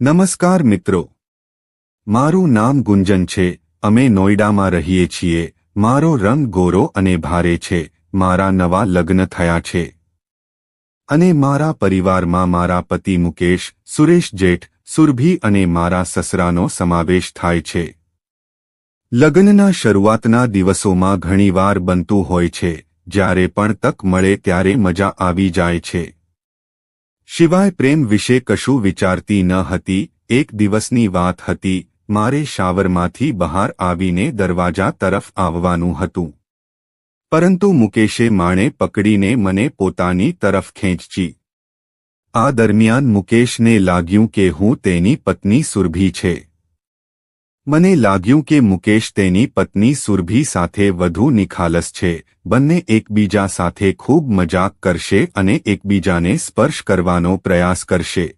નમસ્કાર મિત્રો. મારું નામ ગુંજન છે. અમે નોઈડામાં રહીએ છીએ. મારો રંગ ગોરો અને ભારે છે. મારા નવા લગ્ન થયા છે. અને મારા પરિવારમાં મારા પતિ મુકેશ, સુરેશ જેઠ, સુરભી અને મારા સસરાનો સમાવેશ થાય છે. લગ્નના શરૂઆતના દિવસોમાં ઘણીવાર બનતું હોય છે. જ્યારે પણ તક મળે ત્યારે મજા આવી જાય છે. શિવાય પ્રેમ વિશે કશું વિચારતી ન હતી, એક દિવસની વાત હતી, મારે શાવરમાંથી બહાર આવીને દરવાજા તરફ આવવાનું હતું. પરંતુ મુકેશે માણે પકડીને મને પોતાની તરફ ખેંચી. આ દરમિયાન મુકેશને લાગ્યું કે હું તેની પત્ની સુરભી છે. મને લાગ્યું કે મુકેશ તેની પત્ની સુરભી સાથે વધુ નિખાલસ છે. બંને એકબીજા સાથે ખૂબ મજાક કરશે અને એકબીજાને સ્પર્શ કરવાનો પ્રયાસ કરશે.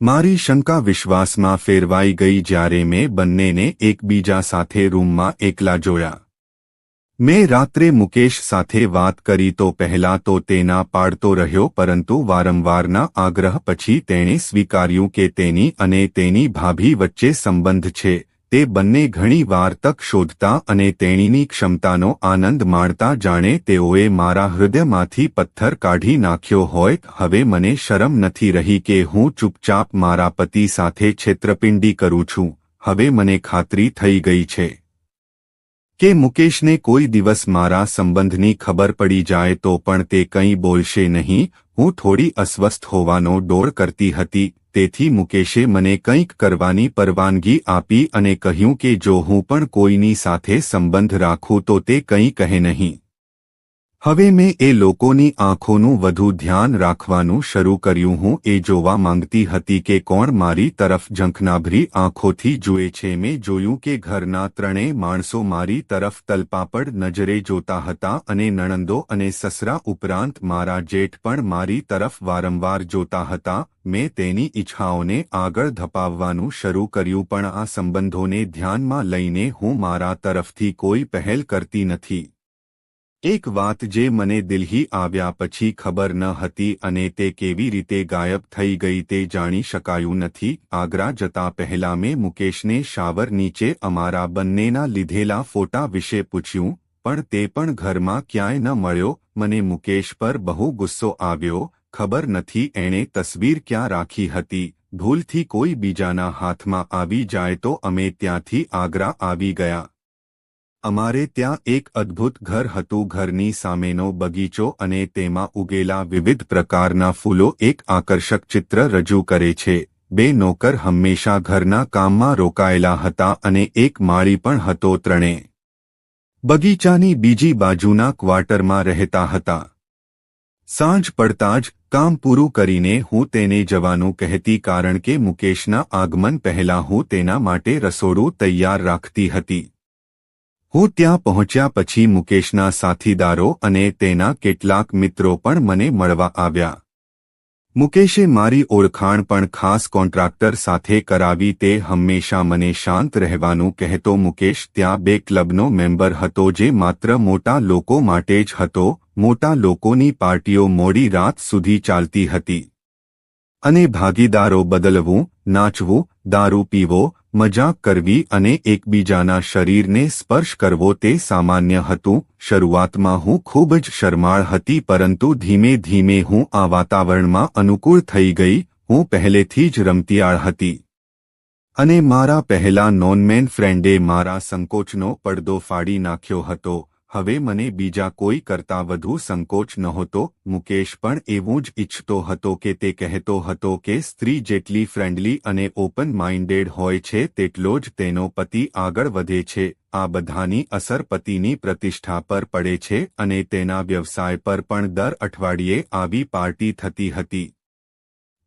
મારી શંકા વિશ્વાસમાં ફેરવાઈ ગઈ જ્યારે મેં બંનેને એકબીજા સાથે રૂમમાં એકલા જોયા. મેં રાત્રે મુકેશ સાથે વાત કરી તો પહેલા તો તેના પાડતો રહ્યો પરંતુ વારંવારના આગ્રહ પછી તેણે સ્વીકાર્યું કે તેની અને તેની ભાભી વચ્ચે સંબંધ છે, તે બંને ઘણી વાર તક શોધતા અને તેણીની ક્ષમતાનો આનંદ માણતા જાણે તેઓએ મારા હૃદયમાંથી પથ્થર કાઢી નાખ્યો હોય, હવે મને શરમ નથી રહી કે હું ચૂપચાપ મારા પતિ સાથે છેતરપિંડી કરું છું, હવે મને ખાતરી થઈ ગઈ છે. કે મુકેશને કોઈ દિવસ મારા સંબંધની ખબર પડી જાય તો પણ તે કંઈ બોલશે નહીં, હું થોડી અસ્વસ્થ હોવાનો ડોળ કરતી હતી, તેથી મુકેશે મને કંઈક કરવાની પરવાનગી આપી અને કહ્યું કે જો હું પણ કોઈની સાથે સંબંધ રાખું તો તે કંઈ કહે નહીં. હવે મેં એ લોકોની આંખોનું વધુ ધ્યાન રાખવાનું શરૂ કર્યું હું, એ જોવા માંગતી હતી કે કોણ મારી તરફ ઝંખનાભરી આંખોથી જુએ છે. મેં જોયું કે ઘરના ત્રણેય માણસો મારી તરફ તલપાપડ નજરે જોતા હતા અને નણંદો અને સસરા ઉપરાંત મારા જેઠ પણ મારી તરફ વારંવાર જોતા હતા. મેં તેની ઈચ્છાઓને આગળ ધપાવવાનું શરૂ કર્યું, પણ આ સંબંધોને ધ્યાનમાં લઈને હું મારા તરફથી કોઈ પહેલ કરતી નથી. એક વાત જે મને દિલ્હી આવ્યા પછી ખબર ન હતી અને તે કેવી રીતે ગાયબ થઈ ગઈ તે જાણી શકાયું નથી. આગ્રા જતા પહેલા મેં મુકેશને શાવર નીચે અમારા બંનેના લીધેલા ફોટા વિશે પૂછ્યું, પણ તે પણ ઘરમાં ક્યાંય ન મળ્યો. મને મુકેશ પર બહુ ગુસ્સો આવ્યો, ખબર નથી એણે તસવીર ક્યાં રાખી હતી. ભૂલથી કોઈ બીજાના હાથમાં આવી જાય તો અમે ત્યાંથી આગ્રા આવી ગયા. અમારે ત્યાં એક અદ્ભુત ઘર હતું ઘરની સામેનો બગીચો અને તેમાં ઉગેલા વિવિધ પ્રકારના ફૂલો એક આકર્ષક ચિત્ર રજૂ કરે છે. બે નોકર હંમેશા ઘરના કામમાં રોકાયેલા હતા અને એક માળી પણ હતો ત્રણે. બગીચાની બીજી બાજુના ક્વાર્ટરમાં રહેતા હતા. સાંજ પડતા જ કામ પૂરું કરીને હું તેને જવાનું કહેતી કારણ કે મુકેશના આગમન પહેલા હું તેના માટે રસોડું તૈયાર રાખતી હતી. હું ત્યાં પહોંચ્યા પછી મુકેશના સાથીદારો અને તેના કેટલાક મિત્રો પણ મને મળવા આવ્યા. મુકેશે મારી ઓળખાણ પણ ખાસ કોન્ટ્રાક્ટર સાથે કરાવી તે હંમેશા મને શાંત રહેવાનું કહેતો મુકેશ ત્યાં બે ક્લબનો મેમ્બર હતો જે માત્ર મોટા લોકો માટે જ હતો, મોટા લોકોની પાર્ટીઓ મોડી રાત સુધી ચાલતી હતી. અને ભાગીદારો બદલવું, નાચવું, દારૂ પીવો મજાક કરવી અને એકબીજાના શરીરને સ્પર્શ કરવો તે સામાન્ય હતું. શરૂઆતમાં હું ખૂબ જ શરમાળ હતી પરંતુ ધીમે ધીમે હું આ વાતાવરણમાં અનુકૂળ થઈ ગઈ. હું પહેલેથી જ રમતિયાળ હતી. અને મારા પહેલા નોનમેન ફ્રેન્ડે મારા સંકોચનો પડદો ફાડી નાખ્યો હતો. હવે મને બીજા કોઈ કરતા વધુ સંકોચ નહોતો, મુકેશ પણ એવું જ ઈચ્છતો હતો કે તે કહેતો હતો કે સ્ત્રી જેટલી ફ્રેન્ડલી અને ઓપન માઇન્ડેડ હોય છે તેટલો જ તેનો પતિ આગળ વધે છે, આ બધાની અસર પતિની પ્રતિષ્ઠા પર પડે છે અને તેના વ્યવસાય પર પણ દર અઠવાડિયે આવી પાર્ટી થતી હતી.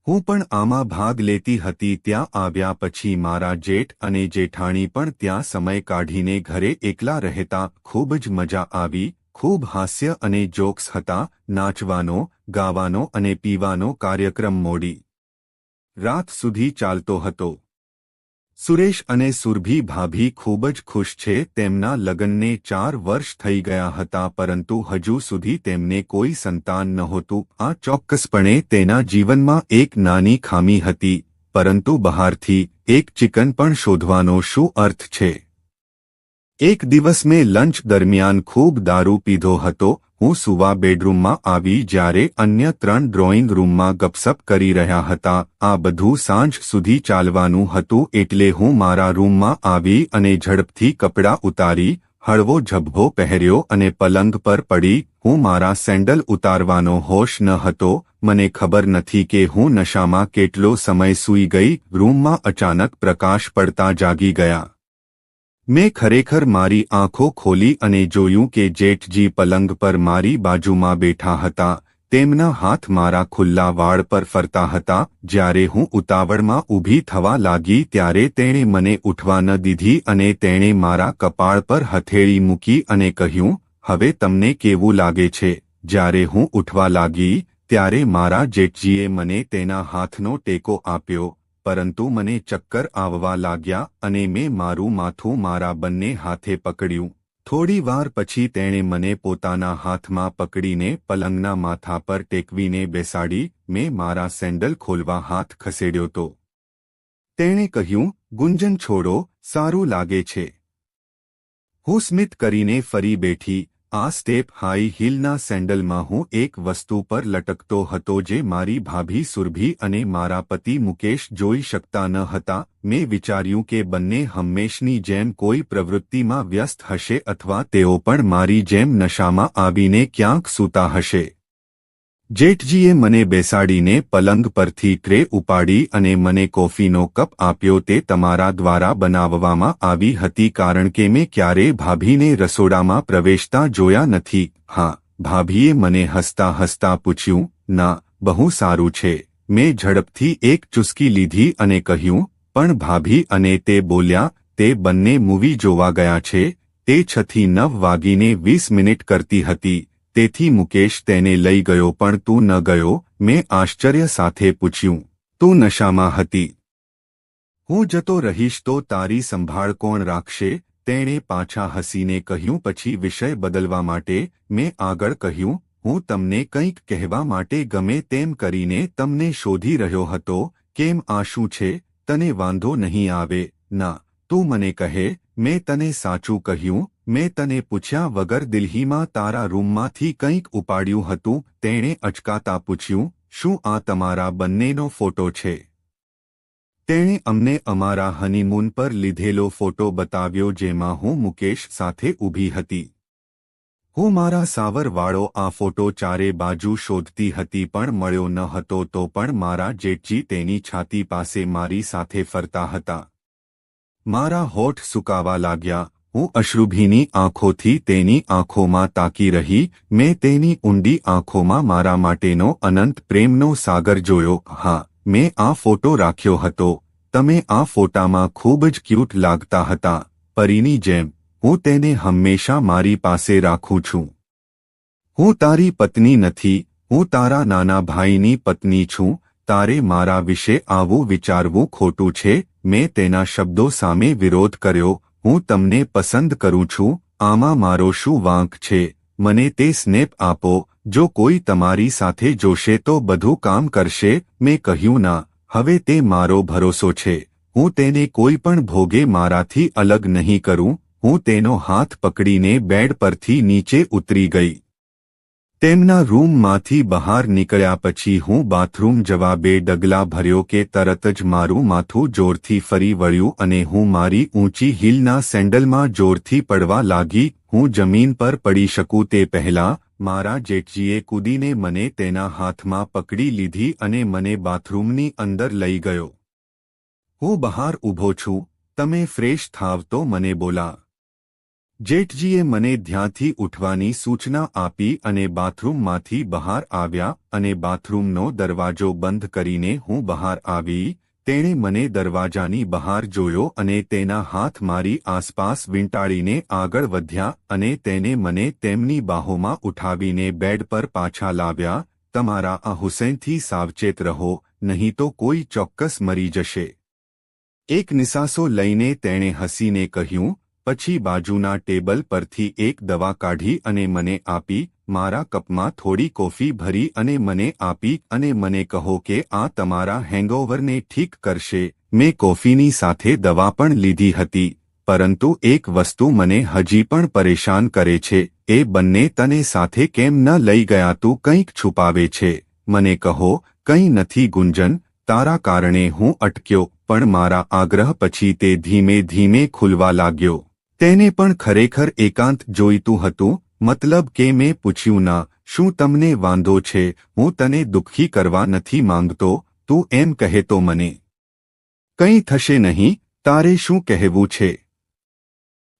હું પણ આમાં ભાગ લેતી હતી ત્યાં આવ્યા પછી મારા જેઠ અને જેઠાણી પણ ત્યાં સમય કાઢીને ઘરે એકલા રહેતા ખૂબ જ મજા આવી, ખૂબ હાસ્ય અને જોક્સ હતા, નાચવાનો, ગાવાનો અને પીવાનો કાર્યક્રમ મોડી રાત સુધી ચાલતો હતો. સુરેશ અને સુરભી ભાભી ખૂબ જ ખુશ છે, તેમના લગ્નને ચાર વર્ષ થઈ ગયા હતા, પરંતુ હજુ સુધી તેમને કોઈ સંતાન નહોતું. આ ચોક્કસપણે તેના જીવનમાં એક નાની ખામી હતી, પરંતુ બહારથી એક ચિકન પણ શોધવાનો શું અર્થ છે? એક દિવસ મેં લંચ દરમિયાન ખૂબ દારૂ પીધો હતો, હું સુવા બેડરૂમમાં આવી જ્યારે અન્ય ત્રણ ડ્રોઈંગ રૂમમાં ગપસપ કરી રહ્યા હતા, આ બધું સાંજ સુધી ચાલવાનું હતું એટલે હું મારા રૂમમાં આવી અને ઝડપથી કપડાં ઉતારી, હળવો ઝભ્ભો પહેર્યો અને પલંગ પર પડી, હું મારા સેન્ડલ ઉતારવાનો હોશ ન હતો, મને ખબર નથી કે હું નશામાં કેટલો સમય સૂઈ ગઈ, રૂમમાં અચાનક પ્રકાશ પડતા જાગી ગયા. મેં ખરેખર મારી આંખો ખોલી અને જોયું કે જેઠજી પલંગ પર મારી બાજુમાં બેઠા હતા, તેમના હાથ મારા ખુલ્લા વાળ પર ફરતા હતા, જ્યારે હું ઉતાવળમાં ઊભી થવા લાગી ત્યારે તેણે મને ઉઠવા ન દીધી અને તેણે મારા કપાળ પર હથેળી મૂકી અને કહ્યું, હવે તમને કેવું લાગે છે? જ્યારે હું ઉઠવા લાગી, ત્યારે મારા જેઠજીએ મને તેના હાથનો ટેકો આપ્યો પરંતુ મને ચક્કર આવવા લાગ્યા અને મેં મારું માથું મારા બંને હાથે પકડ્યું. થોડી વાર પછી તેણે મને પોતાના હાથમાં પકડીને પલંગના માથા પર ટેકવીને બેસાડી, મેં મારા સેન્ડલ ખોલવા હાથ ખસેડ્યો તો. તેણે કહ્યું, ગુંજન છોડો, સારું લાગે છે. હું સ્મિત કરીને ફરી બેઠી આ સ્ટેપ હાઈ હીલના સેન્ડલમાં હું એક વસ્તુ પર લટકતો હતો જે મારી ભાભી સુરભી અને મારા પતિ મુકેશ જોઈ શકતા ન હતા. મેં વિચાર્યું કે બંને હંમેશની જેમ કોઈ પ્રવૃત્તિમાં વ્યસ્ત હશે અથવા તેઓ પણ મારી જેમ નશામાં આવીને ક્યાંક સૂતા હશે. જેઠજીએ મને બેસાડીને પલંગ પરથી ટ્રે ઉપાડી અને મને કોફીનો કપ આપ્યો તે તમારા દ્વારા બનાવવામાં આવી હતી કારણ કે મેં ક્યારેય ભાભીને રસોડામાં પ્રવેશતા જોયા નથી. હા, ભાભીએ મને હસતા હસતા પૂછ્યું, ના, બહુ સારું છે. મેં ઝડપથી એક ચુસ્કી લીધી અને કહ્યું, પણ ભાભી અને તે બોલ્યા, તે બંને મૂવી જોવા ગયા છે, તે છથી નવ વાગીને વીસ મિનિટ કરતી હતી. તેથી મુકેશ તેને લઈ ગયો, પણ તું ન ગયો. મેં આશ્ચર્ય સાથે પૂછ્યું, તું નશામાં હતી. હું જતો રહીશ તો તારી સંભાળ કોણ રાખશે? તેણે પાછા હસીને કહ્યું, પછી વિષય બદલવા માટે મેં આગળ કહ્યું, હું તમને કંઈક કહેવા માટે ગમે તેમ કરીને તમને શોધી રહ્યો હતો. કેમ, આ શું છે? તને વાંધો નહીં આવે. ના, તું મને કહે, મેં તને સાચું કહ્યું મેં તને પૂછ્યા વગર દિલ્હીમાં તારા રૂમમાંથી કંઈક ઉપાડ્યું હતું, તેણે અચકાતા પૂછ્યું, શું આ તમારા બંનેનો ફોટો છે? તેણે અમને અમારા હનીમૂન પર લીધેલો ફોટો બતાવ્યો જેમાં હું મુકેશ સાથે ઊભી હતી. હું મારા સાવરવાળો આ ફોટો ચારે બાજુ શોધતી હતી પણ મળ્યો ન હતો તો પણ મારા જેઠજી તેની છાતી પાસે મારી સાથે ફરતા હતા. મારા હોઠ સુકાવા લાગ્યા હું અશ્રુભીની આંખોથી તેની આંખોમાં તાકી રહી, મેં તેની ઊંડી આંખોમાં મારા માટેનો અનંત પ્રેમનો સાગર જોયો. હા, મેં આ ફોટો રાખ્યો હતો. તમે આ ફોટામાં ખૂબ જ ક્યુટ લાગતા હતા. પરીની જેમ, હું તેને હંમેશા મારી પાસે રાખું છું. હું તારી પત્ની નથી, હું તારા નાના ભાઈની પત્ની છું. તારે મારા વિશે આવું વિચારવું ખોટું છે. મેં તેના શબ્દો સામે વિરોધ કર્યો. હું તમને પસંદ કરું છું, આમાં મારો શું વાંક છે, મને તે સ્નેપ આપો, જો કોઈ તમારી સાથે જોશે તો બધું કામ કરશે, મેં કહ્યું ના, હવે તે મારો ભરોસો છે, હું તેને કોઈ પણ ભોગે મારાથી અલગ નહીં કરું, હું તેનો હાથ પકડીને બેડ પરથી નીચે ઉતરી ગઈ. તેમના રૂમમાંથી બહાર નીકળ્યા પછી હું બાથરૂમ જવા બે ડગલા ભર્યો કે તરત જ મારું માથું જોરથી ફરી વળ્યું અને હું મારી ઊંચી હીલના સેન્ડલમાં જોરથી પડવા લાગી, હું જમીન પર પડી શકું તે પહેલા, મારા જેઠજીએ કૂદીને મને તેના હાથમાં પકડી લીધી અને મને બાથરૂમની અંદર લઈ ગયો. હું બહાર ઊભો છું, તમે ફ્રેશ થાવ તો મને બોલા. જેઠજીએ મને ધ્યાનથી ઉઠવાની સૂચના આપી અને બાથરૂમમાંથી બહાર આવ્યા અને બાથરૂમનો દરવાજો બંધ કરીને હું બહાર આવી, તેણે મને દરવાજાની બહાર જોયો અને તેના હાથ મારી આસપાસ વીંટાળીને આગળ વધ્યા અને તેને મને તેમની બાહોમાં ઉઠાવીને બેડ પર પાછા લાવ્યા, તમારા આ હુસૈનથી સાવચેત રહો, નહીં તો કોઈ ચોક્કસ મરી જશે. એક નિસાસો લઈને તેણે હસીને કહ્યું પછી બાજુના ટેબલ પરથી એક દવા કાઢી અને મને આપી, મારા કપમાં થોડી કોફી ભરી અને મને આપી અને મને કહો કે આ તમારા હેંગઓવરને ઠીક કરશે. મેં કોફીની સાથે દવા પણ લીધી હતી, પરંતુ એક વસ્તુ મને હજી પણ પરેશાન કરે છે, એ બંને તને સાથે કેમ ન લઈ ગયા તું કંઈક છુપાવે છે. મને કહો, કંઈ નથી ગુંજન, તારા કારણે હું અટક્યો, પણ મારા આગ્રહ પછી તે ધીમે ધીમે ખુલવા લાગ્યો. તેને પણ ખરેખર એકાંત જોઈતું હતું, મતલબ કે મેં પૂછ્યું, ના, શું તમને વાંધો છે? હું તને દુઃખી કરવા નથી માંગતો, તું એમ કહેતો મને. કંઈ થશે નહીં, તારે શું કહેવું છે?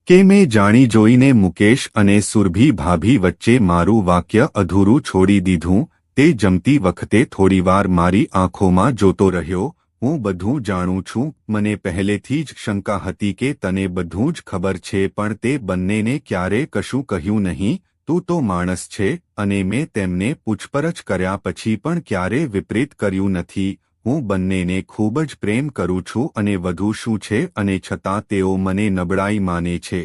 કે મેં જાણી જોઈને મુકેશ અને સુરભી ભાભી વચ્ચે મારું વાક્ય અધૂરું છોડી દીધું, તે જમતી વખતે થોડીવાર મારી આંખોમાં જોતો રહ્યો હું બધું જાણું છું, મને પહેલેથી જ શંકા હતી કે તને બધું જ ખબર છે, પણ તે બંનેને ક્યારે કશું કહ્યું નહીં, તું તો માણસ છે, અને મેં તેમને પૂછપરછ કર્યા પછી પણ ક્યારે વિપરીત કર્યું નથી, હું બંનેને ખૂબ જ પ્રેમ કરું છું અને વધુ શું છે, અને છતાં તેઓ મને નબળાઈ માને છે.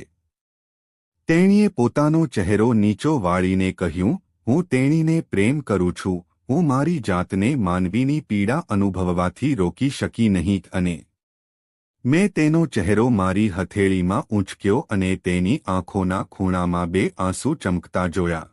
તેણીએ પોતાનો ચહેરો નીચો વાળીને કહ્યું, હું તેણીને પ્રેમ કરું છું હું મારી જાતને માનવીની પીડા અનુભવવાથી રોકી શકી નહીં અને મેં તેનો ચહેરો મારી હથેળીમાં ઊંચક્યો અને તેની આંખોના ખૂણામાં બે આંસુ ચમકતા જોયા.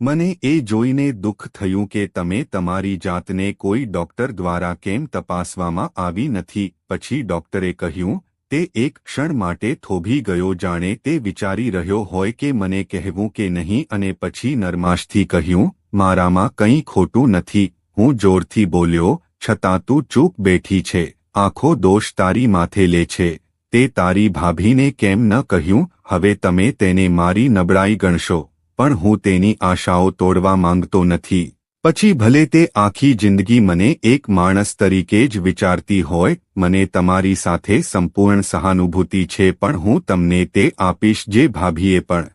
મને એ જોઈને દુઃખ થયું કે તમે તમારી જાતને કોઈ ડોક્ટર દ્વારા કેમ તપાસવામાં આવી નથી, પછી ડોક્ટરે કહ્યું, તે એક ક્ષણ માટે થોભી ગયો જાણે તે વિચારી રહ્યો હોય કે મને કહેવું કે નહીં, અને પછી નરમાશથી કહ્યું મારામાં કંઈ ખોટું નથી. હું જોરથી બોલ્યો, છતાં તું ચૂપ બેઠી છે. આખો દોષ તારી માથે લે છે. તે તારી ભાભીને કેમ ન કહ્યું? હવે તમે તેને મારી નબળાઈ ગણશો. પણ હું તેની આશાઓ તોડવા માંગતો નથી. પછી ભલે તે આખી જિંદગી મને એક માણસ તરીકે જ વિચારતી હોય, મને તમારી સાથે સંપૂર્ણ સહાનુભૂતિ છે પણ હું તમને તે આપીશ જે ભાભીએ પણ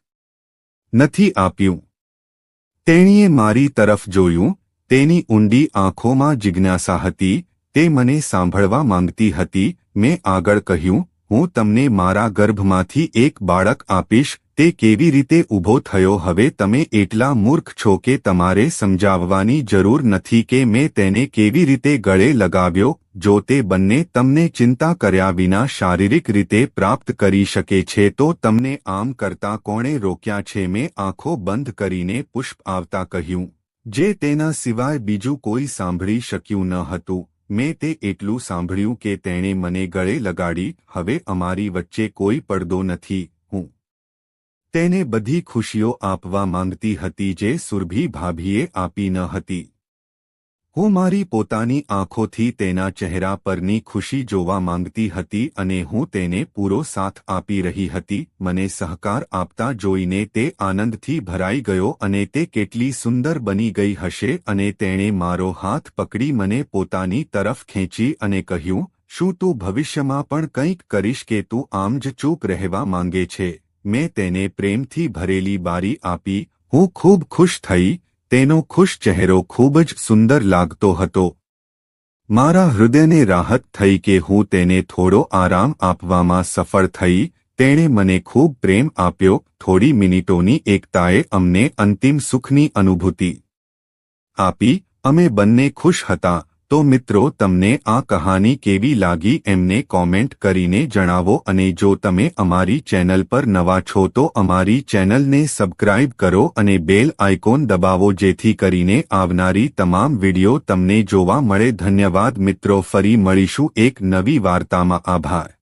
નથી આપ્યું. તેણીએ મારી તરફ જોયું, તેની ઊંડી આંખોમાં જિજ્ઞાસા હતી, તે મને સાંભળવા માંગતી હતી, મેં આગળ કહ્યું, હું તમને મારા ગર્ભમાંથી એક બાળક આપીશ તે કેવી રીતે ઊભો થયો? હવે તમે એટલા મૂર્ખ છો કે તમારે સમજાવવાની જરૂર નથી કે મેં તેને કેવી રીતે ગળે લગાવ્યો, જો તે બંને તમને ચિંતા કર્યા વિના શારીરિક રીતે પ્રાપ્ત કરી શકે છે તો તમને આમ કરતા કોણે રોક્યા છે? મેં આંખો બંધ કરીને પુષ્પ આવતા કહ્યું. જે તેના સિવાય બીજું કોઈ સાંભળી શક્યું ન હતું. મેં તે એટલું સાંભળ્યું કે તેણે મને ગળે લગાડી, હવે અમારી વચ્ચે કોઈ પડદો નથી. તેને બધી ખુશીઓ આપવા માંગતી હતી જે સુરભી ભાભીએ આપી ન હતી. હું મારી પોતાની આંખોથી તેના ચહેરા પરની ખુશી જોવા માંગતી હતી અને હું તેને પૂરો સાથ આપી રહી હતી, મને સહકાર આપતા જોઈને તે આનંદથી ભરાઈ ગયો અને તે કેટલી સુંદર બની ગઈ હશે અને તેણે મારો હાથ પકડી મને પોતાની તરફ ખેંચી અને કહ્યું, શું તું ભવિષ્યમાં પણ કંઈક કરીશ કે તું આમ જ ચૂપ રહેવા માંગે છે? મેં તેને પ્રેમથી ભરેલી બારી આપી, હું ખૂબ ખુશ થઈ, તેનો ખુશ ચહેરો ખૂબ જ સુંદર લાગતો હતો. મારા હૃદયને રાહત થઈ કે હું તેને થોડો આરામ આપવામાં સફળ થઈ, તેણે મને ખૂબ પ્રેમ આપ્યો, થોડી મિનિટોની એકતાએ અમને અંતિમ સુખની અનુભૂતિ આપી, અમે બંને ખુશ હતા. તો મિત્રો, તમને આ કહાની કેવી લાગી એમને કોમેન્ટ કરીને જણાવો અને જો તમે અમારી ચેનલ પર નવા છો તો અમારી ચેનલને સબસ્ક્રાઇબ કરો અને બેલ આઇકોન દબાવો જેથી કરીને આવનારી તમામ વિડિયો તમને જોવા મળે. ધન્યવાદ મિત્રો, ફરી મળીશું એક નવી વાર્તામાં. આભાર.